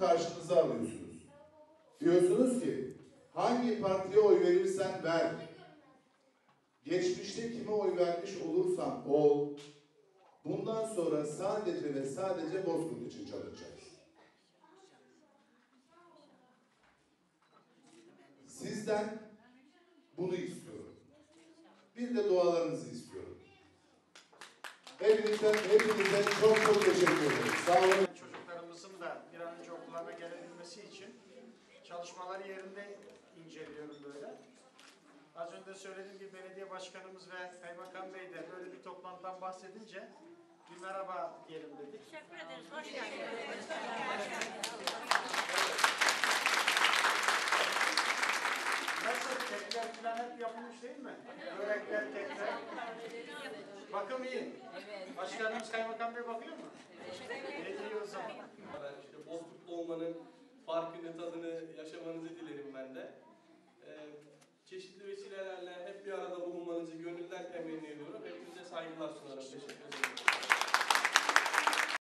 karşınıza alıyorsunuz. Diyorsunuz ki hangi partiye oy verirsen ver. Geçmişte kime oy vermiş olursan ol. Bundan sonra sadece ve sadece Bozkurt için çalışacağız. Sizden bunu istiyorum. Bir de dualarınızı istiyorum. Hepinizden, hepinize çok çok teşekkür ederim. Sağ olun. Okullarına gelebilmesi için çalışmaları yerinde inceliyorum böyle. Az önce söylediğim gibi belediye başkanımız ve kaymakam bey de böyle bir toplantıdan bahsedince bir merhaba diyelim dedik. Teşekkür ederiz. Hoş geldiniz. Nasıl kekler falan hep yapılmış değil mi? Börekler, kekler. Bakım iyi. Başkanımız kaymakam bey bakıyor mu? İyi o zaman. Farkını, tadını yaşamanızı dilerim ben de. Ee, çeşitli vesilelerle hep bir arada bulunmanızı gönülden temenni ediyorum. Hepinize saygılar sunarım. Teşekkür ederim.